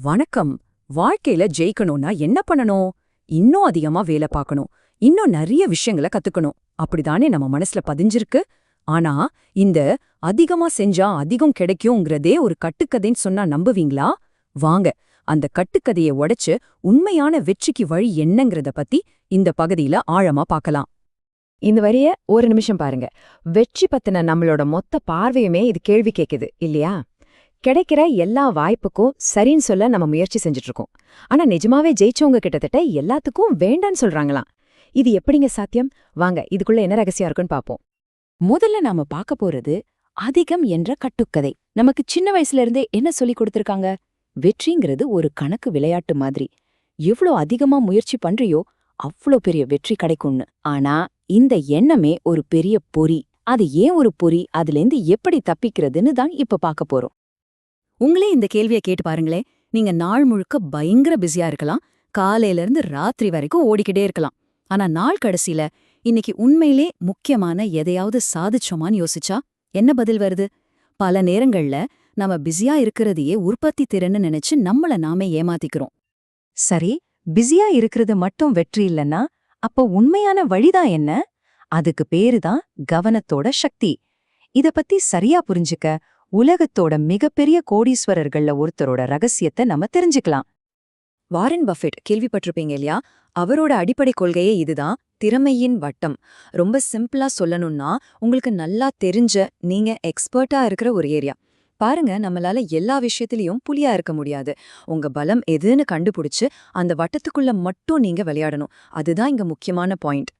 வணக்கம். வாழ்க்கையில ஜெயிக்கணும்னா என்ன பண்ணணும்? இன்னும் அதிகமா வேலை பார்க்கணும். இன்னும் நிறைய விஷயங்களை கத்துக்கணும். அப்படிதானே நம்ம மனசுல பதிஞ்சிருக்கு. ஆனா இந்த அதிகமா செஞ்சா அதிகம் கிடைக்கும்ங்கிறதே ஒரு கட்டுக்கதைன்னு சொன்னா நம்புவீங்களா? வாங்க அந்த கட்டுக்கதையை உடைச்சு உண்மையான வெற்றிக்கு வழி என்னங்கிறத பத்தி இந்த பகுதியில ஆழமா பார்க்கலாம். இந்த வரிய ஒரு நிமிஷம் பாருங்க. வெற்றி பத்தின நம்மளோட மொத்த பார்வையுமே இது கேள்வி கேக்குது இல்லையா? கிடைக்கிற எல்லா வாய்ப்புக்கும் சரின்னு சொல்ல நம்ம முயற்சி செஞ்சுட்டு இருக்கோம் ஆனா நிஜமாவே ஜெயிச்சவங்க கிட்டத்தட்ட எல்லாத்துக்கும் வேண்டான்னு சொல்றாங்களாம். இது எப்படிங்க சாத்தியம்? வாங்க இதுக்குள்ள என்ன ரகசியம் இருக்குன்னு பாப்போம். முதல்ல நாம பார்க்க போறது அதிகம் என்ற கட்டுக்கதை. நமக்கு சின்ன வயசுல இருந்தே என்ன சொல்லி கொடுத்திருக்காங்க? வெற்றிங்கிறது ஒரு கணக்கு விளையாட்டு மாதிரி. எவ்ளோ அதிகமா முயற்சி பண்றியோ அவ்ளோ பெரிய வெற்றி கிடைக்கும்னு. ஆனா இந்த எண்ணமே ஒரு பெரிய பொறி. அது ஏன் ஒரு பொறி? அதுலேருந்து எப்படி தப்பிக்கிறதுன்னு தான் இப்ப பார்க்க போறோம். உங்களே இந்த கேள்வியை கேட்டு பாருங்களேன். நீங்க நாள் முழுக்க பயங்கர பிஸியா இருக்கலாம். காலையில இருந்து ராத்திரி வரைக்கும் ஓடிக்கிட்டே இருக்கலாம். ஆனா நாள் கடைசியில இன்னைக்கு உண்மையிலே முக்கியமான எதையாவது சாதிச்சோமான்னு யோசிச்சா என்ன பதில் வருது? பல நேரங்கள்ல நம்ம பிஸியா இருக்கிறதையே உற்பத்தி திறன்னு நினைச்சு நம்மள நாமே ஏமாத்திக்கிறோம். சரி பிஸியா இருக்கிறது மட்டும் வெற்றி இல்லைன்னா அப்போ உண்மையான வழிதான் என்ன? அதுக்கு பேருதான் கவனத்தோட சக்தி. இத பத்தி சரியா புரிஞ்சுக்க உலகத்தோட மிகப்பெரிய கோடீஸ்வரர்கள்ல ஒருத்தரோட ரகசியத்தை நம்ம தெரிஞ்சுக்கலாம். வாரன் பஃபெட் கேள்விப்பட்டிருப்பீங்க இல்லையா? அவரோட அடிப்படை கொள்கையே இதுதான் திறமையின் வட்டம். ரொம்ப சிம்பிளா சொல்லணும்னா உங்களுக்கு நல்லா தெரிஞ்ச நீங்க எக்ஸ்பர்ட்டா இருக்கிற ஒரு ஏரியா. பாருங்க நம்மளால எல்லா விஷயத்திலையும் புலியா இருக்க முடியாது. உங்க பலம் எதுன்னு கண்டுபிடிச்சு அந்த வட்டத்துக்குள்ள மட்டும் நீங்க விளையாடணும். அதுதான் இங்க முக்கியமான பாயிண்ட்.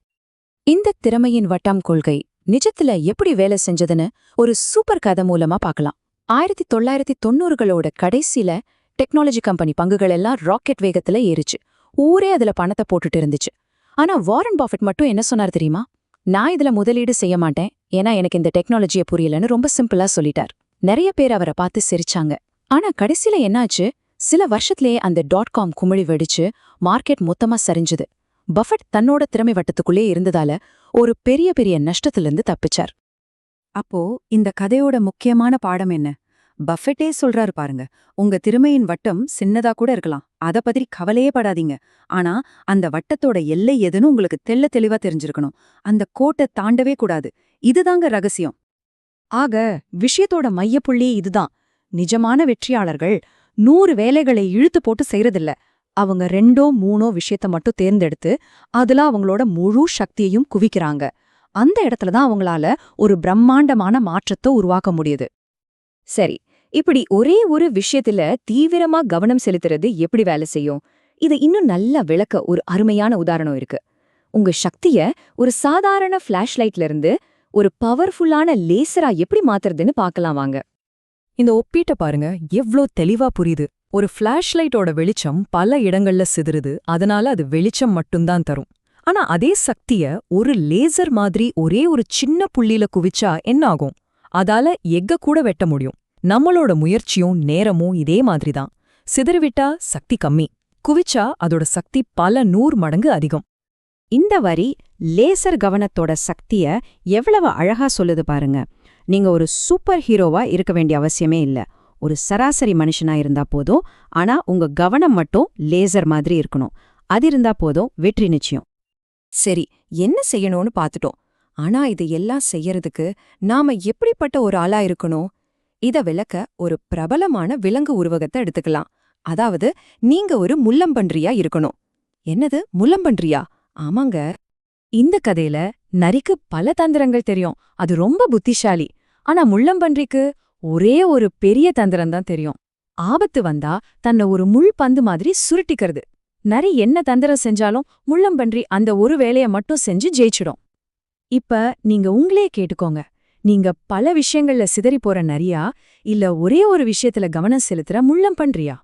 இந்த திறமையின் வட்டம் கொள்கை. நிஜத்துல எப்படி வேலை செஞ்சதுன்னு ஒரு சூப்பர் கதை மூலமா பார்க்கலாம். ஆயிரத்தி தொள்ளாயிரத்தி தொண்ணூறுகளோட கடைசியில டெக்னாலஜி கம்பெனி பங்குகள் எல்லாம் ராக்கெட் வேகத்துல ஏறிச்சு. ஊரே அதுல பணத்தை போட்டுட்டு இருந்துச்சு. ஆனா வாரன் பாஃபெட் மட்டும் என்ன சொன்னார் தெரியுமா? நான் இதுல முதலீடு செய்ய மாட்டேன். ஏன்னா எனக்கு இந்த டெக்னாலஜிய புரியலன்னு ரொம்ப சிம்பிளா சொல்லிட்டார். நிறைய பேர் அவரை பார்த்து சிரிச்சாங்க. ஆனா கடைசியில என்னாச்சு? சில வருஷத்திலேயே அந்த டாட் காம் குமிழி வெடிச்சு மார்க்கெட் மொத்தமா சரிஞ்சுது. பஃபெட் தன்னோட திறமை வட்டத்துக்குள்ளே இருந்ததால ஒரு பெரிய பெரிய நஷ்டத்திலிருந்து தப்பிச்சார். அப்போ இந்த கதையோட முக்கியமான பாடம் என்ன? பஃபெட்டே சொல்றாரு பாருங்க. உங்க திறமையின் வட்டம் சின்னதா கூட இருக்கலாம். அத பத்தி கவலையே படாதீங்க. ஆனா அந்த வட்டத்தோட எல்லை எதுன்னு உங்களுக்கு தெள்ள தெளிவா தெரிஞ்சிருக்கணும். அந்த கோட்டை தாண்டவே கூடாது. இதுதாங்க ரகசியம். ஆக விஷயத்தோட மையப்புள்ளி இதுதான். நிஜமான வெற்றியாளர்கள் நூறு வேலைகளை இழுத்து போட்டு செய்யறதில்ல அவங்க ரெண்டோ மூணோ விஷயத்த மட்டும் தேர்ந்தெடுத்து அதுல அவங்களோட முழு சக்தியையும் குவிக்கிறாங்க. அந்த இடத்துல தான் அவங்களால ஒரு பிரம்மாண்டமான மாற்றத்தை உருவாக்க முடியுது. சரி இப்படி ஒரே ஒரு விஷயத்துல தீவிரமா கவனம் செலுத்துறது எப்படி வேலை செய்யும்? இது இன்னும் நல்லா விளக்க ஒரு அருமையான உதாரணம் இருக்கு. உங்க சக்திய ஒரு சாதாரண ஃபிளாஷ்லைட்ல இருந்து ஒரு பவர்ஃபுல்லான லேசரா எப்படி மாத்துறதுன்னு பார்க்கலாம் வாங்க. இந்த ஒப்பீட்டை பாருங்க எவ்ளோ தெளிவா புரியுது. ஒரு ஃபிளாஷ்லைட்டோட வெளிச்சம் பல இடங்கள்ல சிதறுது. அதனால அது வெளிச்சம் மட்டும்தான் தரும். ஆனா அதே சக்திய ஒரு லேசர் மாதிரி ஒரே ஒரு சின்ன புள்ளியில குவிச்சா என்ன ஆகும்? அதால எக்க கூட வெட்ட முடியும். நம்மளோட முயற்சியும் நேரமும் இதே மாதிரிதான் சிதறிவிட்டா சக்தி கம்மி. குவிச்சா அதோட சக்தி பல நூறு மடங்கு அதிகம். இந்த வரி லேசர் கவனத்தோட சக்திய எவ்வளவு அழகா சொல்லுது பாருங்க. நீங்க ஒரு சூப்பர் ஹீரோவா இருக்க வேண்டிய அவசியமே இல்ல. ஒரு சராசரி மனுஷனா இருந்தா போதும். ஆனா உங்க கவனம் மட்டும் லேசர் மாதிரி இருக்கணும். அது இருந்தா போதும். வெற்றி நிச்சயம். சரி என்ன செய்யணும்னு பார்த்துட்டோம் ஆனா இது எல்லாம் செய்யறதுக்கு நாம எப்படிப்பட்ட ஒரு ஆளா இருக்கணும்? இத விளக்க ஒரு பிரபலமான விலங்கு உருவகத்தை எடுத்துக்கலாம். அதாவது நீங்க ஒரு முள்ளம்பன்றியா இருக்கணும். என்னது முள்ளம்பன்றியா? ஆமாங்க. இந்த கதையில நரிக்கு பல தந்திரங்கள் தெரியும். அது ரொம்ப புத்திசாலி. ஆனா முள்ளம்பன்றிக்கு ஒரே ஒரு பெரிய தந்திரம் தான் தெரியும். ஆபத்து வந்தா தன்னை ஒரு முள் பந்து மாதிரி சுருட்டிக்கிறது. நரி என்ன தந்திரம் செஞ்சாலும் முள்ளம்பன்றி அந்த ஒரு வேலைய மட்டும் செஞ்சு ஜெயிச்சிடும். இப்ப நீங்க உங்களே கேட்டுக்கோங்க. நீங்க பல விஷயங்கள்ல சிதறி போற நரியா? இல்ல ஒரே ஒரு விஷயத்துல கவனம் செலுத்துற முள்ளம்பன்றியா?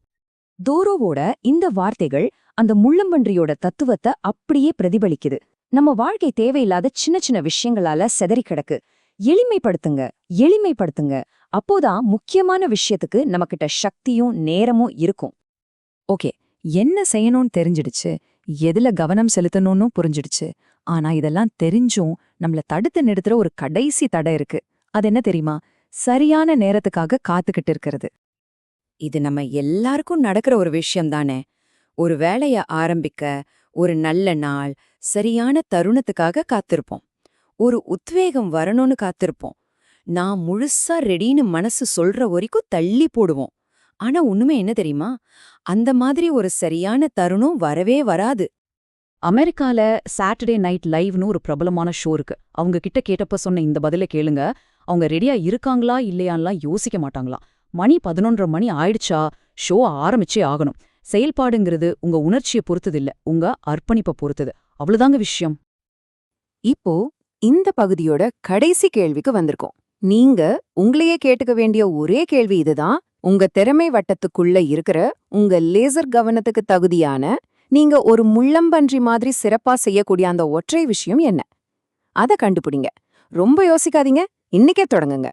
தோரோவோட இந்த வார்த்தைகள் அந்த முள்ளம்பன்றியோட தத்துவத்தை அப்படியே பிரதிபலிக்குது. நம்ம வாழ்க்கை தேவையில்லாத சின்ன சின்ன விஷயங்களால செதறி கிடக்கு. எளிமைப்படுத்துங்க எளிமைப்படுத்துங்க. அப்போதான் முக்கியமான விஷயத்துக்கு நம்மகிட்ட சக்தியும் நேரமும் இருக்கும். ஓகே என்ன செய்யணும்னு தெரிஞ்சிடுச்சு எதுல கவனம் செலுத்தணும்னு புரிஞ்சிடுச்சு. ஆனா இதெல்லாம் தெரிஞ்சும் நம்மள தடுத்து நிறுத்துற ஒரு கடைசி தடை இருக்கு. அது என்ன தெரியுமா? சரியான நேரத்துக்காக காத்துக்கிட்டு இருக்கிறது. இது நம்ம எல்லாருக்கும் நடக்கிற ஒரு விஷயம் தானே. ஒரு வேலைய ஆரம்பிக்க ஒரு நல்ல நாள் சரியான தருணத்துக்காக காத்திருப்போம். ஒரு உத்வேகம் வரணும்னு காத்திருப்போம். நான் முழுசா ரெடின்னு மனசு சொல்ற வரைக்கும் தள்ளி போடுவோம். ஆனா உண்மை என்ன தெரியுமா? அந்த மாதிரி ஒரு சரியான தருணம் வரவே வராது. அமெரிக்கால சாட்டர்டே நைட் லைவ்னு ஒரு பிரபலமான ஷோ இருக்கு. அவங்க கிட்ட கேட்டப்ப சொன்ன இந்த பதில கேளுங்க. அவங்க ரெடியா இருக்காங்களா இல்லையான்லாம் யோசிக்க மாட்டாங்களாம். மணி பதினொன்றரை மணி ஆயிடுச்சா? ஷோ ஆரம்பிச்சே ஆகணும். செயல்பாடுங்கிறது உங்க உணர்ச்சியை பொறுத்தது இல்ல உங்க அர்ப்பணிப்பை பொறுத்தது. அவ்வளவுதாங்க விஷயம். இப்போ இந்த பகுதியோட கடைசி கேள்விக்கு வந்திருக்கோம். நீங்க உங்களையே கேட்டுக்க வேண்டிய ஒரே கேள்வி இதுதான். உங்க திறமை வட்டத்துக்குள்ள இருக்கிற உங்க லேசர் கவனத்துக்கு தகுதியான நீங்க ஒரு முள்ளம்பன்றி மாதிரி சிறப்பா செய்யக்கூடிய அந்த ஒற்றை விஷயம் என்ன? அத கண்டுபிடிங்க. ரொம்ப யோசிக்காதீங்க. இன்னைக்கே தொடங்குங்க.